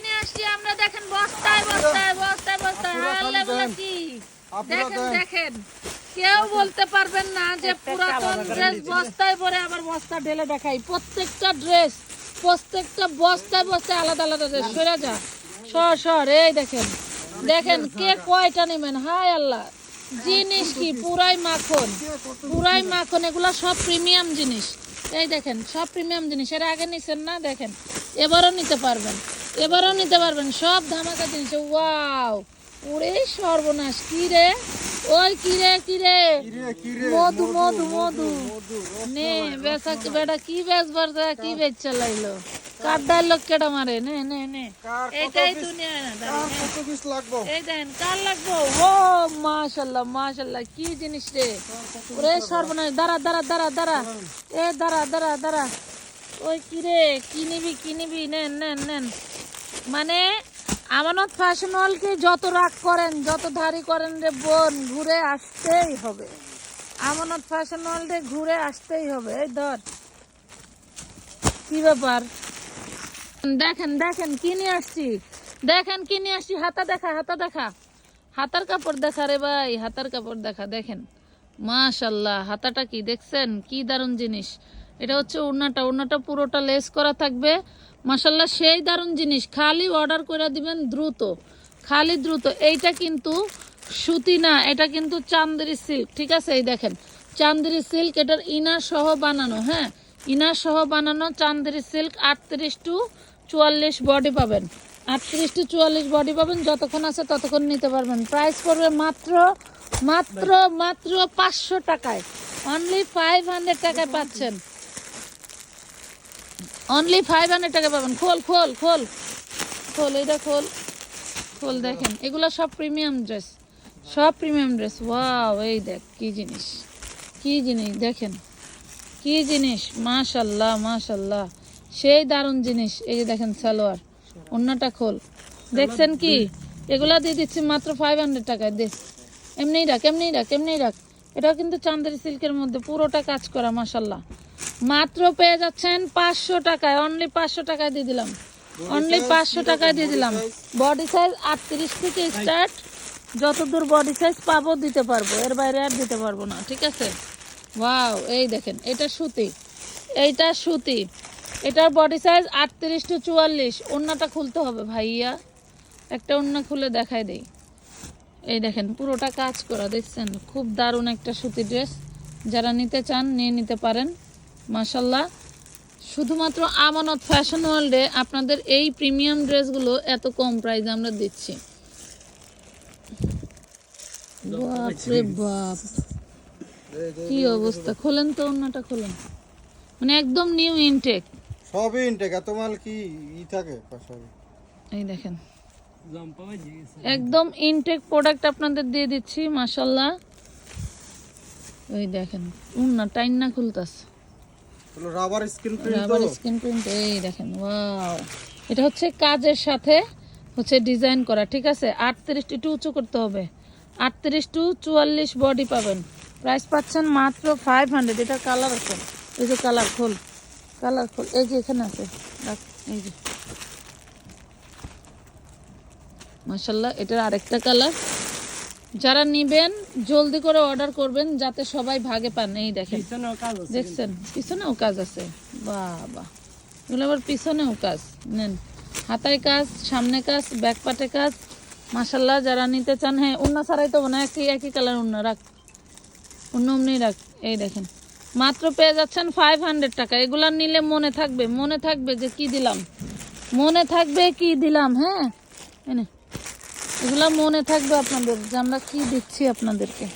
কিনে আসছি আমরা দেখেন বস্তায় বস্তায় বস্তায় বস্তায়। আপুরা হারলে খালি বলে দেন। কি? দেখেন দেখেন। কেউ বলতে পারবেন না যে পুরাতন ড্রেস বস্তায় ভরে আবার বস্তা ঢেলে দেখাই। প্রত্যেকটা ড্রেস প্রত্যেকটা বস্তায় বস্তায় আলাদা আলাদা ড্রেস সরে যা। সর সর। এই দেখেন। দেখেন কে কয়টা নেবেন? হাই আল্লাহ। জিনিস কি? পুরাই মাখন। পুরাই মাখন। এগুলা সব প্রিমিয়াম জিনিস। এই দেখেন সব প্রিমিয়াম জিনিস। এর আগে নিছেন না? দেখেন। এবারও নিতে পারবেন। এবারও নিতে পারবেন। সব ধামাকা জিনিস। ওয়াও! ওরে সর্বনাশ কি রে? ওই কি রে কি রে? কিরে কিরে মধু মধু মধু নে বেসা বেটা কি বেস বর্ষা কি বেচ চালাইলো? কার ডাইলগ কেডা মারে। নে নে নে। কার দুনিয়া কার পিস লাগবো? এই দেন কার লাগবো? ও মাশাল্লাহ মাশাল্লাহ কি জিনিস রে? ওরে সর্বনাশ দাঁড়া দাঁড়া দাঁড়া দাঁড়া। এ দাঁড়া দাঁড়া দাঁড়া। ওই কি রে কি নিবি কি নিবি? নেন নেন নেন। মানে আমানত ফ্যাশন হলকে যত রাগ করেন, যত ধারি করেন রে বোন, ঘুরে আসতেই হবে। আমানত ফ্যাশন হল রে ঘুরে আসতেই হবে। এই ধর, কি ব্যাপার? দেখেন দেখেন, কি নিয়ে আসছি? দেখেন, কি নিয়ে আসছি? হাতা দেখা হাতা দেখা। হাতার কাপড় দেখা রে ভাই, হাতার কাপড় দেখা, দেখেন। মাশাল্লাহ হাতাটা কি দেখছেন? কি দারুণ জিনিস। এটা হচ্ছে ওড়নাটা ওড়নাটা পুরোটা লেস করা থাকবে। মাশাল্লাহ সেই দারুণ জিনিস। খালি অর্ডার করে দিবেন দ্রুত। খালি দ্রুত। এইটা কিন্তু সুতি না, এটা কিন্তু চান্দেরি সিল্ক ঠিক আছে? এই দেখেন, চান্দেরি সিল্ক এটার ইনার সহ বানানো হ্যাঁ? ইনার সহ বানানো চান্দেরি সিল্ক আটত্রিশ টু চুয়াল্লিশ বডি পাবেন। আটত্রিশ টু চুয়াল্লিশ বডি পাবেন, যতক্ষণ আছে ততক্ষণ নিতে পারবেন। প্রাইস পড়বে মাত্র মাত্র মাত্র পাঁচশো টাকায়। অনলি ফাইভ হান্ড্রেড টাকায় পাচ্ছেন। অনলি ফাইভ হান্ড্রেড টাকা পাবেন। খোল খোল খোল। খোল এটা খোল। খোল দেখেন এগুলো সব প্রিমিয়াম ড্রেস সব প্রিমিয়াম ড্রেস ওয়াও এই দেখ কি জিনিস। কি জিনিস দেখেন। কি জিনিস মাশাল্লাহ মাশাল্লাহ। সেই দারুণ জিনিস এই যে দেখেন সালোয়ার। অন্যটা খোল। দেখছেন কি? এগুলা দিয়ে দিচ্ছি মাত্র ফাইভ হান্ড্রেড টাকায় দে এমনিই রাখ এমনিই রাখ এমনিই রাখ। এটাও কিন্তু চান্দেরি সিল্কের মধ্যে পুরোটা কাজ করা মাশাল্লাহ। মাত্র পেয়ে যাচ্ছেন পাঁচশো টাকায় অনলি পাঁচশো টাকায় দিয়ে দিলাম। অনলি পাঁচশো টাকায় দিয়ে দিলাম। বডি সাইজ আটত্রিশ থেকে স্টার্ট যতদূর বডি সাইজ পাবো দিতে পারব, এর বাইরে আর দিতে পারব না, ঠিক আছে? ওয়াও এই দেখেন, এটা সুতি। এইটা সুতি। এটার বডি সাইজ আটত্রিশ টু চুয়াল্লিশ। ওড়নাটা খুলতে হবে ভাইয়া। একটা ওড়না খুলে দেখাই দেই। এই দেখেন, পুরোটা কাজ করা, দেখছেন? খুব দারুণ একটা সুতি ড্রেস যারা নিতে চান, নিয়ে নিতে পারেন। মাসাল্লাহ শুধুমাত্র আমানত ফ্যাশন ওয়ার্ল্ডে আপনাদের এই প্রিমিয়াম ড্রেসগুলো এত কম প্রাইসে আমরা দিচ্ছি। বাপরে বাপ। কি অবস্থা? খোলেন তো অন্যটা খোলেন। মানে একদম নিউ ইনটেক সবই ইনটেক এত মাল কি ই থাকে? এই দেখেন। একদম ইনটেক প্রোডাক্ট আপনাদের দিয়ে দিচ্ছি মাশাল্লাহ ওই দেখেন উন্না টাইন না খুলতাস হলো rubber screen print rubber screen print এই দেখেন ওয়াও এটা হচ্ছে কাজের সাথে হচ্ছে ডিজাইন করা, ঠিক আছে? আটত্রিশ একটু উঁচু করতে হবে। আটত্রিশ টু চুয়াল্লিশ বডি পাবেন। প্রাইস পাচ্ছেন মাত্র ফাইভ হান্ড্রেড এটা কালার আছে। এই যে কালার খোল কালার খোল এই যে এখানে আছে। এই যে। মাসাল্লাহ এটার আরেকটা কালার যারা নিবেন জলদি করে অর্ডার করবেন যাতে সবাই ভাগে পান। এই দেখেন। দেখছেন? পিছনেও কাজ আছে। বাহ বাহ এগুলো আবার পিছনেও কাজ। নেন। হাতায় কাজ সামনে কাজ ব্যাক পাটে কাজ। মাসাল্লাহ যারা নিতে চান হ্যাঁ অন্য ছাড়াই তো না একই একই কালার অন্য রাখ। অন্য অমনি রাখ। এই দেখেন। মাত্র পেয়ে যাচ্ছেন ফাইভ হান্ড্রেড টাকা। এগুলা নিলে মনে থাকবে মনে থাকবে যে কি দিলাম। মনে থাকবে কি দিলাম হ্যাঁ? এনে। এগুলা মনে থাকবে আপনাদের যে আমরা কি দিচ্ছি আপনাদেরকে।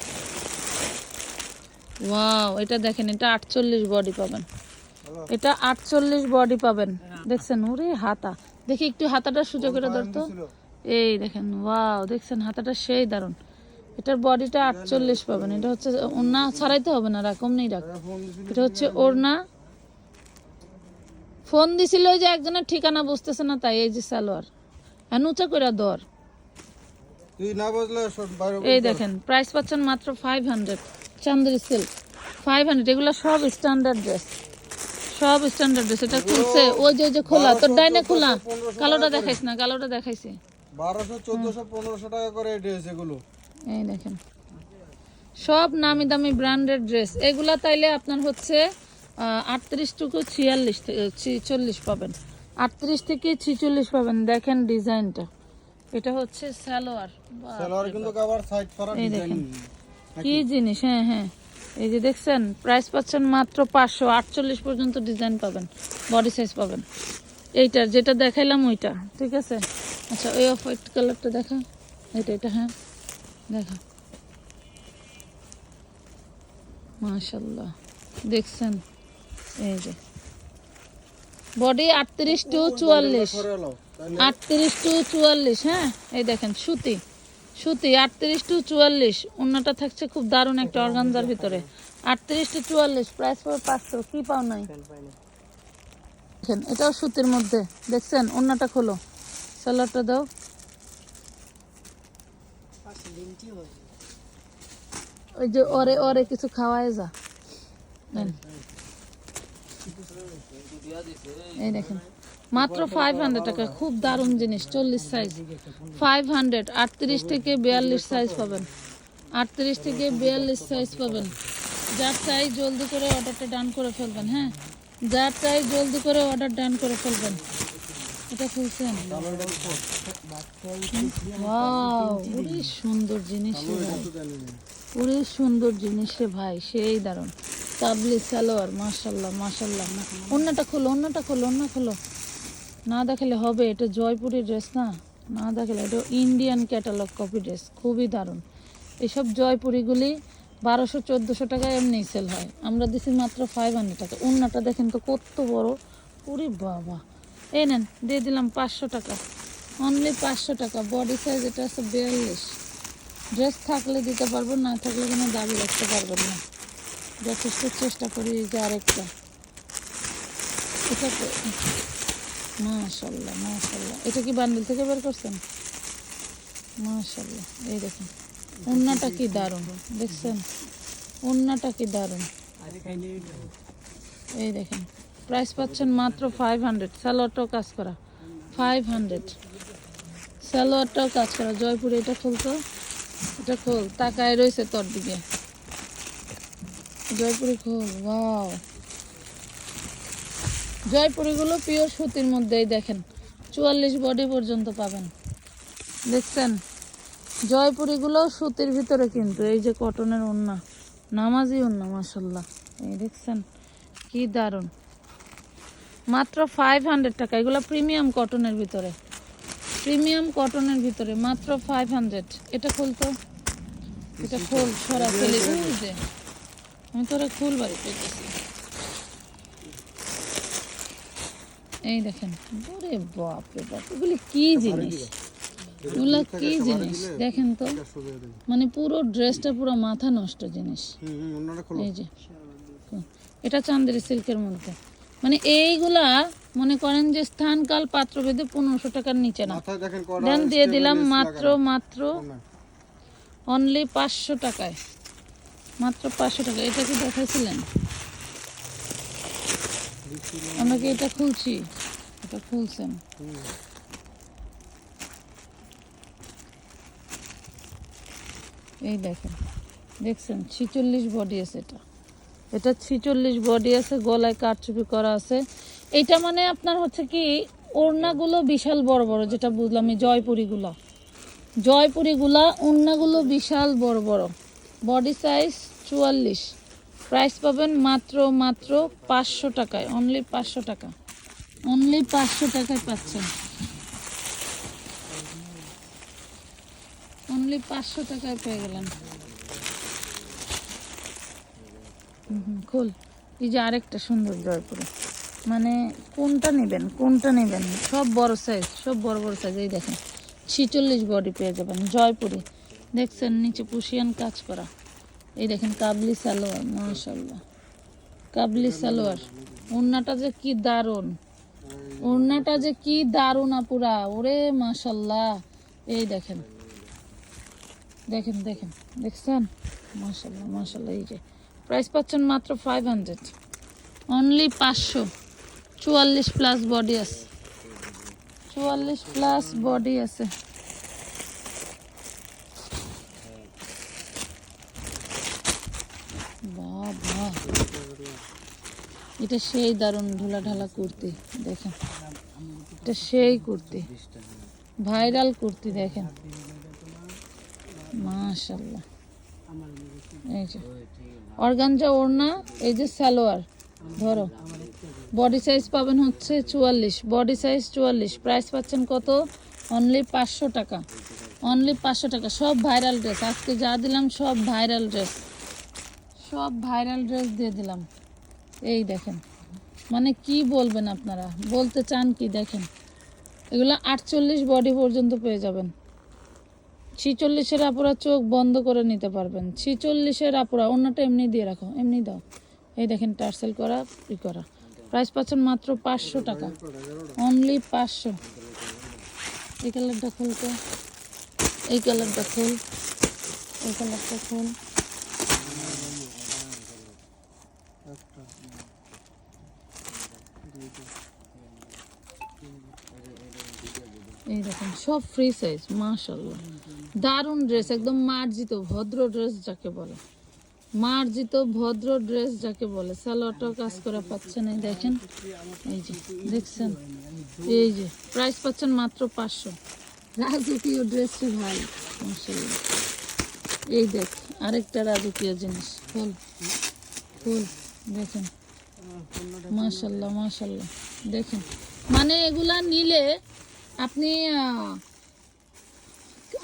ওয়াও, এটা দেখেন, এটা আটচল্লিশ বডি পাবেন। এটা আটচল্লিশ বডি পাবেন। দেখছেন? ওরে হাতা। দেখি একটু হাতাটা সুযোগ করে ধরতো এই দেখেন, ওয়াও, দেখছেন? হাতাটা সেই দারুণ। এটার বডিটা আটচল্লিশ পাবেন। এটা হচ্ছে ওড়না ছাড়াইতে হবে না রাখম নেই রাখ। এটা হচ্ছে ওড়না। ফোন দিছিল যে একজনের ঠিকানা বুঝতেছে না তাই, এই যে সালোয়ার। হ্যাঁ উঁচা করে দর তুই না বুঝলে সব বাইরে এই দেখেন প্রাইস পাচ্ছেন মাত্র five hundred Chanderi silk five hundred এগুলো সব স্ট্যান্ডার্ড ড্রেস সব স্ট্যান্ডার্ড ড্রেস এটা খুলছে ওই যে যে খোলা। তোর ডাইনে খোলা। কালোটা দেখাইস না কালোটা দেখাইছে। বারোশো চোদ্দশো পনেরোশো টাকা করে ড্রেস এগুলো। এই দেখেন। সব নামি দামি ব্র্যান্ডেড ড্রেস এগুলা তাইলে আপনার হচ্ছে আটত্রিশ টুকু ছিয়াল্লিশ ছিচল্লিশ পাবেন। আটত্রিশ থেকে ছিচল্লিশ পাবেন। দেখেন ডিজাইনটা। এটা হচ্ছে সালোয়ার। সালোয়ার কিন্তু আবার সাইড করা ডিজাইন কি জিনিস হ্যাঁ হ্যাঁ। এই যে দেখছেন প্রাইস পাচ্ছেন মাত্র পাঁচশো আটচল্লিশ পর্যন্ত ডিজাইন পাবেন বডি সাইজ পাবেন। এইটার যেটা দেখাইলাম ওইটা ঠিক আছে? আচ্ছা ওই অফ হোয়াইট কালারটা দেখা। এটা এটা হ্যাঁ দেখা। মাশাল্লাহ দেখছেন? এই যে। বডি আটত্রিশ টু চুয়াল্লিশ। আটত্রিশ টু চুয়াল্লিশ হ্যাঁ? এই দেখেন, সুতি। সুতি, আটত্রিশ টু চুয়াল্লিশ। অন্যটা থাকছে খুব দারুণ একটা অর্গানজার ভিতরে। আটত্রিশ টু চুয়াল্লিশ প্রাইস পড়বে পাঁচশো, কি পাও নাই? দেখেন, এটাও সুতির মধ্যে। দেখছেন? অন্যটা খোলো। সালোয়ারটা দাও। ওই যে ওরে ওরে কিছু খাওয়ায় যা। এই দেখেন। মাত্র ফাইভ হান্ড্রেড টাকা। খুব দারুণ জিনিস, চল্লিশ সাইজ ফাইভ হান্ড্রেড আটত্রিশ থেকে বিয়াল্লিশ সাইজ পাবেন। আটত্রিশ থেকে বিয়াল্লিশ সাইজ পাবেন। যার চাই জলদি করে অর্ডারটা ডান করে ফেলবেন হ্যাঁ? যার চাই জলদি করে অর্ডার ডান করে ফেলবেন। এটা খুলছেন ওরে সুন্দর জিনিস ওরে সুন্দর জিনিস রে ভাই, সেই দারুণ। কাবলি সালোয়ার মাশাল্লাহ মাশাল্লাহ। অন্যটা খোলো অন্যটা খোলো, অন্য খোলো। না দেখালে হবে, এটা জয়পুরি ড্রেস না? না দেখালে, এটা ইন্ডিয়ান ক্যাটালগ কপি ড্রেস খুবই দারুণ। এসব জয়পুরিগুলি বারোশো, চোদ্দোশো টাকা এমনি সেল হয়। আমরা দিছি মাত্র ফাইভ হান্ড্রেড টাকা। অন্যটা দেখেন তো কত বড়। ওরে বাবা। এই নেন, দিয়ে দিলাম পাঁচশো টাকা। অনলি পাঁচশো টাকা। বডি সাইজ এটা আছে বিয়াল্লিশ। ড্রেস থাকলে দিতে পারব, না থাকলে কোনো দাবি রাখতে পারবেন না। যথেষ্ট চেষ্টা করি যে আরেকটা। এটা মাশাল্লাহ মাশাল্লাহ এটা কি বান্ডিল থেকে বের করছেন? মাশাল্লাহ এই দেখুন। ওন্নাটা কি দারুণ, দেখছেন? ওন্নাটা কি দারুণ। এই দেখেন প্রাইস পাচ্ছেন মাত্র ফাইভ হান্ড্রেড স্যালোয়ারটাও কাজ করা ফাইভ হান্ড্রেড স্যালোয়ারটাও কাজ করা, জয়পুরে এটা খুলতো এটা খোল, তাকায় রয়েছে তোর দিকে। জয়পুরে খোল ওয়াও জয়পুরিগুলো পিওর সুতির মধ্যেই দেখেন। চুয়াল্লিশ বডি পর্যন্ত পাবেন। দেখছেন? জয়পুরিগুলো সুতির ভিতরে কিন্তু এই যে কটনের ওন্না নামাজি ওন্না মাসাল্লাহ এই দেখছেন? কি দারুণ। মাত্র ফাইভ হান্ড্রেড টাকা। এগুলো প্রিমিয়াম কটনের ভিতরে। প্রিমিয়াম কটনের ভিতরে মাত্র ফাইভ হান্ড্রেড এটা খুলতো এটা খোল সরাসরি। ওই যে আমি তোরা খুল বাড়ি পেয়েছি এই দেখেন ওরে বাপ রে বাপ এগুলি কি জিনিস? এগুলো কি জিনিস? দেখেন তো মানে পুরো ড্রেসটা পুরো মাথা নষ্ট জিনিস। এই যে এটা চান্দেরি সিল্কের মধ্যে। মানে এইগুলা মনে করেন যে স্থান কাল পাত্র ভেদে পনেরোশো টাকার নিচে না। দেন দিয়ে দিলাম মাত্র মাত্র অনলি পাঁচশো টাকায়। মাত্র পাঁচশো টাকা এটা কি দেখাইছিলেন? আমরা কি এটা খুলছি? এটা খুলছেন হুম। এই দেখেন, দেখছেন, ছিচল্লিশ বডি আছে এটা। এটা ছিচল্লিশ বডি আছে, গলায় কারচুপি করা আছে। এটা মানে আপনার হচ্ছে কি, ওড়নাগুলো বিশাল বড় বড়, যেটা বুঝলাম এই জয়পুরিগুলা। জয়পুরিগুলা ওড়নাগুলো বিশাল বড় বড়। বডি সাইজ চুয়াল্লিশ। প্রাইস পাবেন মাত্র মাত্র পাঁচশো টাকায় অনলি পাঁচশো টাকা। অনলি পাঁচশো টাকায় পাচ্ছেন। অনলি পাঁচশো টাকায় পেয়ে গেলেন খোল। এই যে আরেকটা সুন্দর জয়পুরে। মানে কোনটা নেবেন কোনটা নেবেন? সব বড় সাইজ সব বড় বড় সাইজ এই দেখেন, ছিচল্লিশ বডি পেয়ে যাবেন জয়পুরি। দেখছেন, নিচে পুশিয়ান কাজ করা। এই দেখেন, কাবলি সালোয়ার মাশাল্লাহ কাবলি সালোয়ার। ওড়নাটা যে কি দারুণ। ওড়নাটা যে কি দারুণ আপুরা, ওরে মাশাল্লাহ। এই দেখেন দেখেন দেখেন, দেখছেন? মাশাল্লাহ মাশাল্লাহ, এই যে। প্রাইস পাচ্ছেন মাত্র ফাইভ হান্ড্রেড অনলি পাঁচশো। চুয়াল্লিশ প্লাস বডি আছে। চুয়াল্লিশ প্লাস বডি আছে। এটা সেই দারুণ ঢোলা ঢালা কুর্তি, দেখেন। এটা সেই কুর্তি, ভাইরাল কুর্তি, দেখেন। মাশাল্লাহ এই যে, অর্গানজা ওড়না, এই যে সালোয়ার, ধরো। বডি সাইজ পাবেন হচ্ছে চুয়াল্লিশ, বডি সাইজ চুয়াল্লিশ, প্রাইস পাচ্ছেন কত? অনলি পাঁচশো টাকা, অনলি পাঁচশো টাকা, সব ভাইরাল ড্রেস। আজকে যা দিলাম সব ভাইরাল ড্রেস, সব ভাইরাল ড্রেস দিয়ে দিলাম। এই দেখেন। মানে কি বলবেন আপনারা? বলতে চান কি? দেখেন। এগুলো আটচল্লিশ বডি পর্যন্ত পেয়ে যাবেন। ছিচল্লিশের আপুরা চোখ বন্ধ করে নিতে পারবেন। ছিচল্লিশের আপুরা, অন্যটা এমনি দিয়ে রাখো, এমনি দাও। এই দেখেন, টার্সেল করা, ই করা। প্রাইস পাচ্ছেন মাত্র পাঁচশো টাকা। অনলি পাঁচশো। এই কালারটা খুলতে। এই কালারটা খুল। এই কালারটা খুল। এই দেখেন, সব ফ্রি সাইজ মাশাল্লাহ দারুণ ড্রেস একদম মার্জিত, ভদ্র ড্রেস যাকে বলে। মার্জিত, ভদ্র ড্রেস যাকে বলে। সালোয়ারটাও কাজ করা পাচ্ছেন এই দেখেন। এই যে, দেখছেন? এই যে প্রাইস পাচ্ছেন মাত্র পাঁচশো। রাজকীয় ড্রেসটি ভাই মাশাল্লাহ এই দেখ, আরেকটা রাজকীয় জিনিস। ফুল ফুল, দেখেন। মাশাল্লাহ মাশাল্লাহ দেখেন মানে এগুলা নিলে আপনি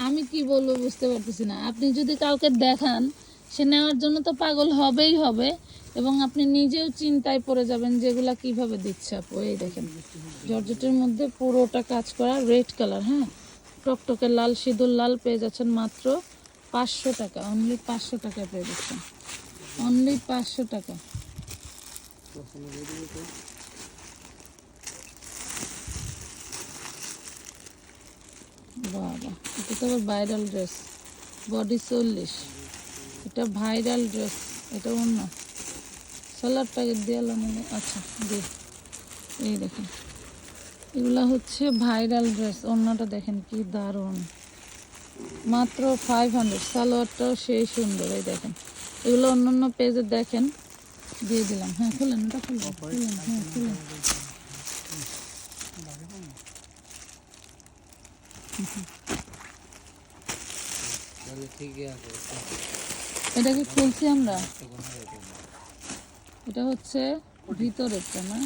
আমি কি বলব বুঝতে পারতেছি না। আপনি যদি কাউকে দেখান, সে নেওয়ার জন্য তো পাগল হবেই হবে এবং আপনি নিজেও চিন্তায় পড়ে যাবেন যেগুলা কীভাবে দিচ্ছে আপু। এই দেখেন, জর্জেটের মধ্যে পুরোটা কাজ করা রেড কালার হ্যাঁ? টকটকে লাল, সিঁদুর লাল পেয়ে যাচ্ছেন মাত্র পাঁচশো টাকা অনলি পাঁচশো টাকা পেয়ে যাচ্ছেন। অনলি পাঁচশো টাকা। বাবা এটা তো আবার ভাইরাল ড্রেস বডি চল্লিশ। এটা ভাইরাল ড্রেস এটা অন্য। সালাডটাকে দেওয়ালো মনে আচ্ছা দে এই দেখেন। এগুলা হচ্ছে ভাইরাল ড্রেস অন্যটা দেখেন কি দারুণ। মাত্র ফাইভ হান্ড্রেড সালোয়ারটাও সেই সুন্দর এই দেখেন। এগুলো অন্য অন্য পেজে দেখেন। দিয়ে দিলাম। হ্যাঁ খুলেন এটা খুলবেন খুলেন হ্যাঁ খুলেন। এটা কি খুলছি আমরা। এটা। হচ্ছে ভিতরেরটা না?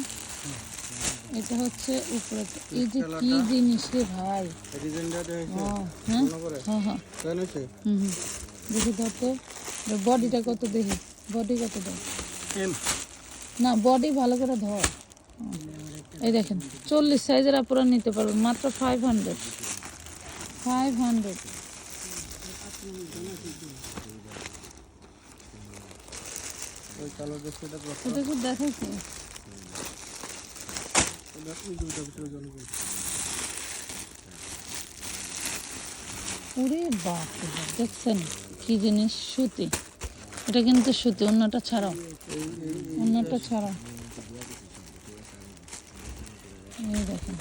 এটা হচ্ছে উপরেরটা। এই যে কি জিনিস রে ভাই? হ্যাঁ হ্যাঁ? হ্যাঁ দেখি দাও তো। বডিটা কত দেখি? বডি কত দাও? না বডি ভালো করে ধর। এই দেখেন চল্লিশ সাইজের আপনারা নিতে পারবেন মাত্র ফাইভ হান্ড্রেড ফাইভ হান্ড্রেড ওরে দেখছেন কি জিনিস, সুতি। এটা কিন্তু সুতি, অন্যটা ছাড়াও। অন্যটা ছাড়াও। দেখেন।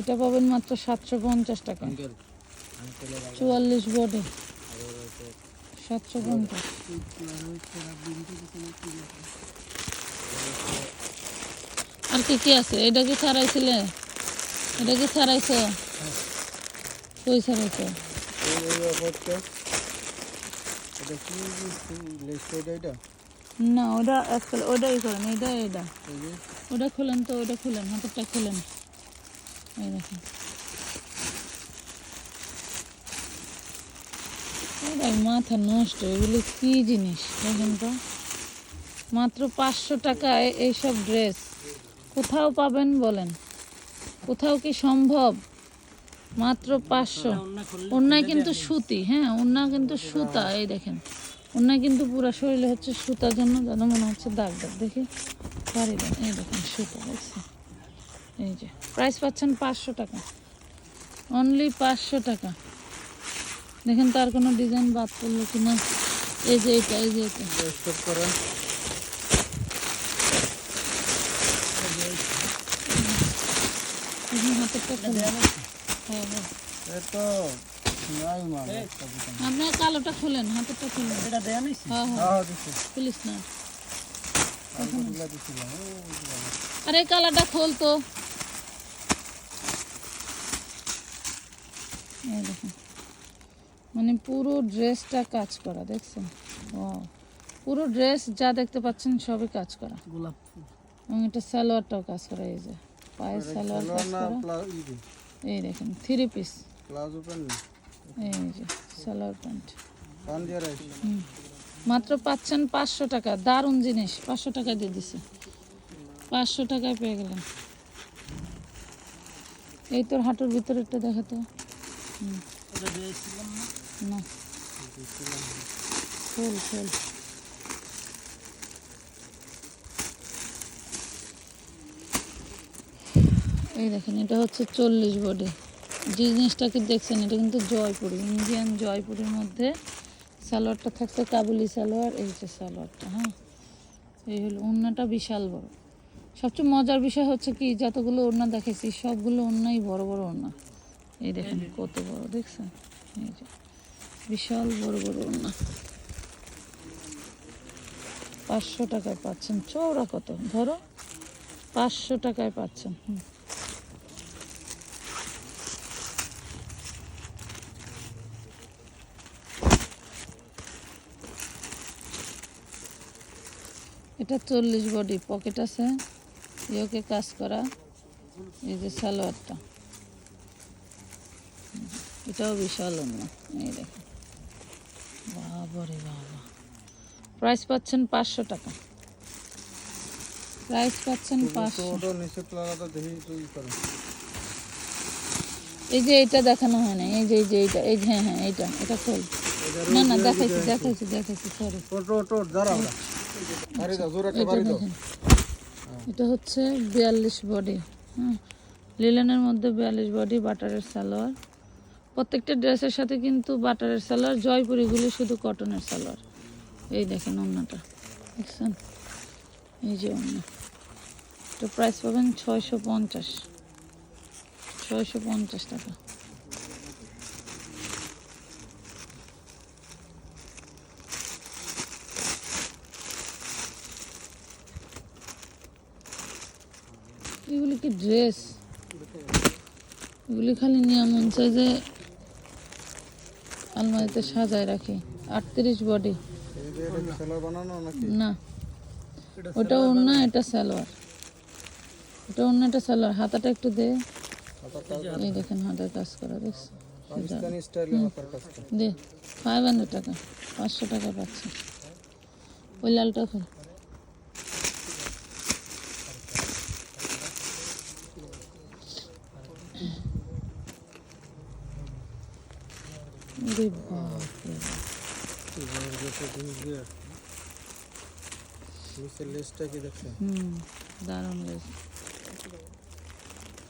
এটা পাবেন মাত্র সাতশো পঞ্চাশ টাকা। চুয়াল্লিশ বডি সাতশো পঞ্চাশ। আর কি কি আছে? এটা কি ছাড়াইছিলে? এটা কি ছাড়াইছো? কই ছাড়াইছো? না, ওটা ওটাই করেন এটা এটা। ওটা খুলেন তো, ওটা খুলেন, হাতেরটা খুলেন। এই দেখেন মাথা নষ্ট, এগুলি কি জিনিস? দেখেন তো। মাত্র পাঁচশো টাকায় এইসব ড্রেস। কোথাও পাবেন বলেন? কোথাও কি সম্ভব? মাত্র পাঁচশো। অন্যায় কিন্তু সুতি হ্যাঁ অন্যায় কিন্তু সুতা, এই দেখেন। অন্যায় কিন্তু পুরো শরীরে হচ্ছে সুতার জন্য, যেন মনে হচ্ছে দাগ দাগ। দেখি পারিবেন এই দেখেন, সুতা এই যে প্রাইস পাচ্ছেন পাঁচশো টাকা। অনলি পাঁচশো টাকা। দেখেন তার কোনো ডিজাইন বাদ পড়ল কি না এই যে এটা। এই যে এটা কালোটা খোলেন হাতেরটা খোলেন। না। আরে কালারটা খোল তো। এই দেখুন। মানে পুরো ড্রেসটা কাজ করা দেখছেন? ও পুরো ড্রেস যা দেখতে পাচ্ছেন সবই কাজ করা। গোলাপ ফুল। এবং এটা সালোয়ারটাও কাজ করা এই যে পায়ের সালোয়ার কাজ করা। প্লা- ই দি, এই দেখেন থ্রি পিস প্লাজো প্যান্ট এই যে সালোয়ার প্যান্ট। মাত্র পাচ্ছেন পাঁচশো টাকা দারুণ জিনিস পাঁচশো টাকা দিয়ে দিছে। পাঁচশো টাকায় পেয়ে গেলেন। এই তোর হাঁটুর ভিতরে একটা দেখাতো। না। এই দেখেন, এটা হচ্ছে চল্লিশ বডি। জিনিসটা কি দেখছেন, এটা কিন্তু জয়পুরি, ইন্ডিয়ান জয়পুরের মধ্যে সালোয়ারটা থাকছে কাবুলি সালোয়ার, এই যে সালোয়ারটা হ্যাঁ? এই হলো ওড়নাটা বিশাল বড়। সবচেয়ে মজার বিষয় হচ্ছে কি, যতগুলো ওড়না দেখেছি সবগুলো ওড়নাই বড় বড় ওড়না। এই দেখেন কত বড়, দেখছেন? এই যে বিশাল বড় বড় ওড়না পাঁচশো টাকায় পাচ্ছেন। চৌড়া কত? ধরো পাঁচশো টাকায় পাচ্ছেন। এটা চল্লিশ বডি, পকেট আছে। ইয়োকে কাজ করা। এই যে সালোয়ারটা। এটাও বিশাল অন্য। এই দেখেন বাবারে বাবা। প্রাইস পাচ্ছেন পাঁচশো টাকা। প্রাইস পাচ্ছেন পাঁচশো। দেখি এই যে এটা দেখানো হয় না এই যে এই যে এইটা এই যে হ্যাঁ হ্যাঁ এইটা এটা খোল। না না দেখাইছি দেখাইছি দেখাইছি সরি এটা হচ্ছে বিয়াল্লিশ বডি। হ্যাঁ। লিলেনের মধ্যে বিয়াল্লিশ বডি বাটারের সালোয়ার। প্রত্যেকটা ড্রেসের সাথে কিন্তু বাটারের সালোয়ার জয়পুরিগুলি শুধু কটনের সালোয়ার। এই দেখেন অন্যটা দেখছেন এই যে অন্য তো প্রাইস পাবেন ছয়শো পঞ্চাশ। ছয়শো পঞ্চাশ টাকা। এগুলি কি ড্রেস এগুলি খালি নিয়ে মন চাই যে আলমারিতে সাজায় রাখি। আটত্রিশ বডি না। ওটা অন্য এটা সালোয়ার। ওটা অন্য এটা সালোয়ার। হাতাটা একটু দে। এই দেখেন হাতের কাজ করা দেখছি? দে ফাইভ হান্ড্রেড টাকা পাঁচশো টাকা পাচ্ছে। ওই লালটা খোল।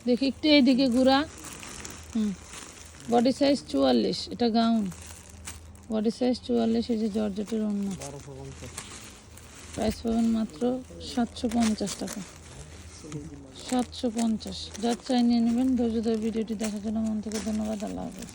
দেখি একটু এইদিকে ঘুরা। হুম বডি সাইজ চুয়াল্লিশ, এটা গাউন বডি সাইজ চুয়াল্লিশ, এই যে জর্জেটের অন্য প্রাইস পাবেন মাত্র সাতশো পঞ্চাশ টাকা। সাতশো পঞ্চাশ। যার চাই নিয়ে নেবেন। ধৈর্য ধরে ভিডিওটি দেখার জন্য মন থেকে ধন্যবাদ। আল্লাহ হাফেজ।